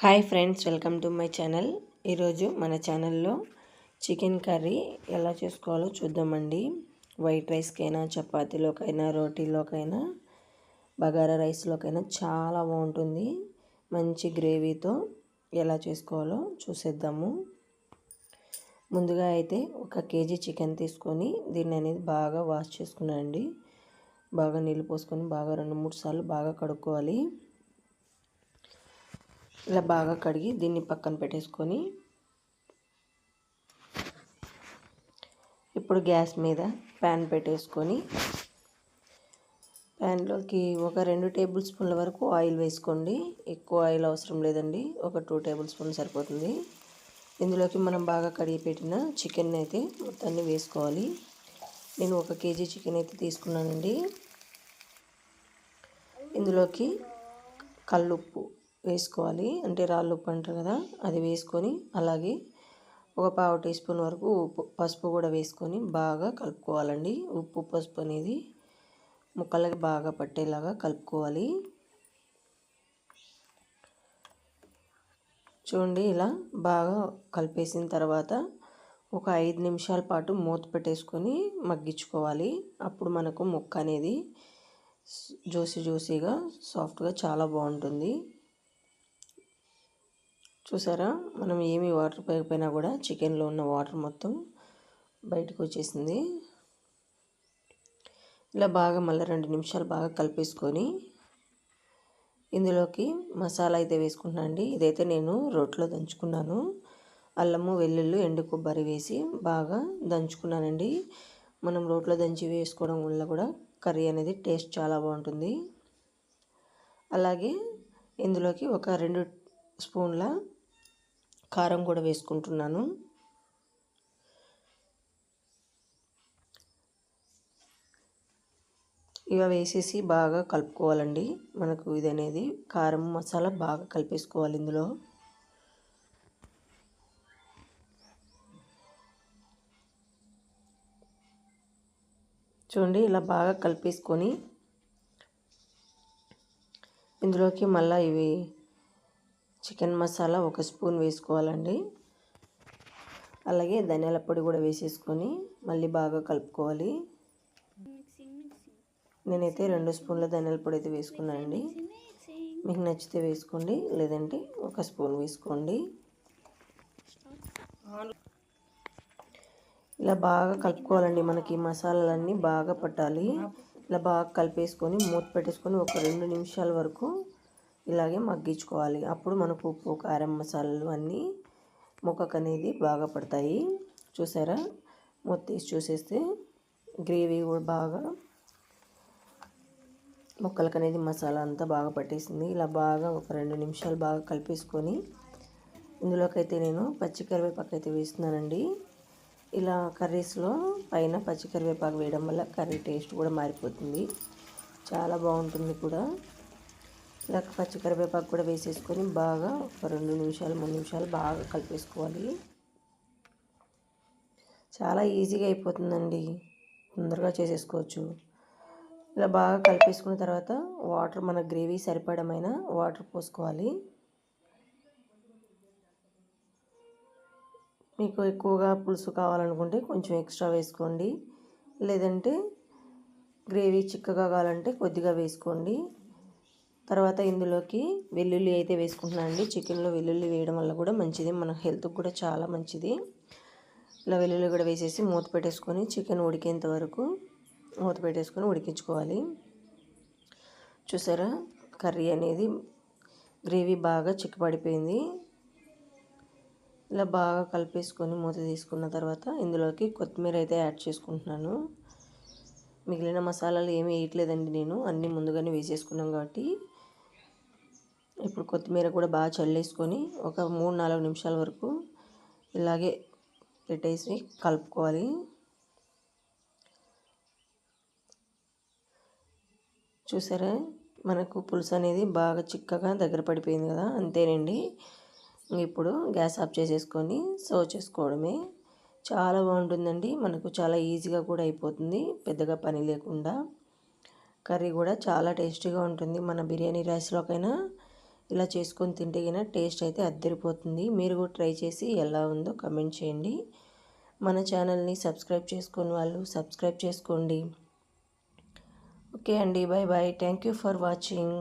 Hi friends welcome to my channel. ఈరోజు మన ఛానల్లో చికెన్ కర్రీ ఎలా చేసుకోవాలో చూద్దామండి. వైట్ రైస్కైనా చపాతీలోకైనా రోటీలోకైనా బగారా రైస్లోకైనా చాలా బాగుంటుంది. మంచి గ్రేవీతో ఎలా చేసుకోవాలో చూసేద్దాము. ముందుగా అయితే ఒక కేజీ చికెన్ తీసుకొని దీన్ని అనేది బాగా వాష్ చేసుకున్నానండి బాగా నీళ్ళు పోసుకొని బాగా రెండు మూడు సార్లు బాగా కడుక్కోవాలి. ఇలా బాగా కడిగి దీన్ని పక్కన పెట్టేసుకొని ఇప్పుడు గ్యాస్ మీద ప్యాన్ పెట్టేసుకొని ప్యాన్లోకి ఒక రెండు టేబుల్ స్పూన్ల వరకు ఆయిల్ వేసుకోండి. ఎక్కువ ఆయిల్ అవసరం లేదండి. ఒక టూ టేబుల్ స్పూన్ సరిపోతుంది. ఇందులోకి మనం బాగా కడిగి పెట్టిన చికెన్ అయితే మొత్తాన్ని వేసుకోవాలి. నేను ఒక కేజీ చికెన్ అయితే తీసుకున్నానండి. ఇందులోకి కల్లుప్పు వేసుకోవాలి. అంటే రాళ్ళు ఉప్పు అంటారు కదా అది వేసుకొని అలాగే ఒక పావు టీ స్పూన్ వరకు ఉప్పు పసుపు కూడా వేసుకొని బాగా కలుపుకోవాలండి. ఉప్పు పసుపు అనేది ముక్కలకి బాగా పట్టేలాగా కలుపుకోవాలి. చూడండి ఇలా బాగా కలిపేసిన తర్వాత ఒక ఐదు నిమిషాల పాటు మూత పెట్టేసుకొని మగ్గించుకోవాలి. అప్పుడు మనకు ముక్క అనేది జ్యూసీ జ్యూసీగా సాఫ్ట్గా చాలా బాగుంటుంది. చూసారా? మనం ఏమి వాటర్ పోయకపోయినా కూడా చికెన్లో ఉన్న వాటర్ మొత్తం బయటకు వచ్చేసింది. ఇలా బాగా మళ్ళీ రెండు నిమిషాలు బాగా కలిపేసుకొని ఇందులోకి మసాలా అయితే వేసుకుంటున్నాను అండి. ఇదైతే నేను రోట్లో దంచుకున్నాను. అల్లము వెల్లుల్లి ఎండు కొబ్బరి వేసి బాగా దంచుకున్నానండి. మనం రోట్లో దంచి వేసుకోవడం వల్ల కూడా కర్రీ అనేది టేస్ట్ చాలా బాగుంటుంది. అలాగే ఇందులోకి ఒక రెండు స్పూన్ల కారం కూడా వేసుకుంటున్నాను. ఇవి వేసేసి బాగా కలుపుకోవాలండి. మనకు ఇది అనేది కారం మసాలా బాగా కలిపేసుకోవాలి ఇందులో. చూడండి ఇలా బాగా కలిపేసుకొని ఇందులోకి మళ్ళీ ఇవి చికెన్ మసాలా ఒక స్పూన్ వేసుకోవాలండి. అలాగే ధనియాల పొడి కూడా వేసేసుకొని మళ్ళీ బాగా కలుపుకోవాలి. నేనైతే రెండు స్పూన్ల ధనియాల పొడి అయితే వేసుకున్నానండి. మీకు నచ్చితే వేసుకోండి లేదంటే ఒక స్పూన్ వేసుకోండి. ఇలా బాగా కలుపుకోవాలండి మనకి మసాలాలన్నీ బాగా పట్టాలి. ఇలా బాగా కలిపేసుకొని మూత పెట్టేసుకొని ఒక రెండు నిమిషాల వరకు ఇలాగే మగ్గించుకోవాలి. అప్పుడు మనకు ఉప్పు కారం మసాలాలు అన్నీ ముక్కకు అనేది బాగా పడతాయి. చూసారా? మొత్తేసి చూసేస్తే గ్రేవీ కూడా బాగా ముక్కలకు అనేది మసాలా అంతా బాగా పట్టేసింది. ఇలా బాగా ఒక రెండు నిమిషాలు బాగా కలిపేసుకొని ఇందులోకైతే నేను పచ్చి కరివేపాకు అయితే వేస్తున్నానండి. ఇలా కర్రీస్లో పైన పచ్చికరివేపాకు వేయడం వల్ల కర్రీ టేస్ట్ కూడా మారిపోతుంది. చాలా బాగుంటుంది కూడా. ఇలా పచ్చి కరివేపాకు కూడా వేసేసుకొని బాగా ఒక రెండు నిమిషాలు మూడు నిమిషాలు బాగా కలిపేసుకోవాలి. చాలా ఈజీగా అయిపోతుందండి. తొందరగా చేసేసుకోవచ్చు. ఇలా బాగా కలిపేసుకున్న తర్వాత వాటర్ మన గ్రేవీ సరిపడమైన వాటర్ పోసుకోవాలి. మీకు ఎక్కువగా పులుసు కావాలనుకుంటే కొంచెం ఎక్స్ట్రా వేసుకోండి. లేదంటే గ్రేవీ చిక్కగా కావాలంటే కొద్దిగా వేసుకోండి. తర్వాత ఇందులోకి వెల్లుల్లి అయితే వేసుకుంటున్నాను అండి. చికెన్లో వెల్లుల్లి వేయడం వల్ల కూడా మంచిది. మన హెల్త్కి కూడా చాలా మంచిది. ఇలా వెల్లుల్లి కూడా వేసేసి మూత పెట్టేసుకొని చికెన్ ఉడికేంత వరకు మూత పెట్టేసుకొని ఉడికించుకోవాలి. చూసారా? కర్రీ అనేది గ్రేవీ బాగా చిక్కబడిపోయింది. ఇలా బాగా కలిపేసుకొని మూత తీసుకున్న తర్వాత ఇందులోకి కొత్తిమీర అయితే యాడ్ చేసుకుంటున్నాను. మిగిలిన మసాలాలు ఏమీ వేయట్లేదండి నేను. అన్నీ ముందుగానే వేసేసుకున్నాం కాబట్టి ఇప్పుడు కొత్తిమీర కూడా బాగా చల్లేసుకొని ఒక మూడు నాలుగు నిమిషాల వరకు ఇలాగే పెట్టేసి కలుపుకోవాలి. చూసారా? మనకు పులుసు అనేది బాగా చిక్కగా దగ్గర పడిపోయింది కదా అంతేనండి. ఇప్పుడు గ్యాస్ ఆఫ్ చేసేసుకొని సర్వ్ చేసుకోవడమే. చాలా బాగుంటుందండి. మనకు చాలా ఈజీగా కూడా అయిపోతుంది పెద్దగా పని లేకుండా. కర్రీ కూడా చాలా టేస్టీగా ఉంటుంది. మన బిర్యానీ రైస్లోకైనా ఇలా చేసుకొని తింటే గిన టేస్ట్ అయితే అద్దరిపోతుంది. మీరు కూడా ట్రై చేసి ఎలా ఉందో కమెంట్ చేయండి. మన ఛానల్ని సబ్స్క్రైబ్ చేసుకుని వాళ్ళు సబ్స్క్రైబ్ చేసుకోండి. ఓకే అండి. Bye bye thank you for watching.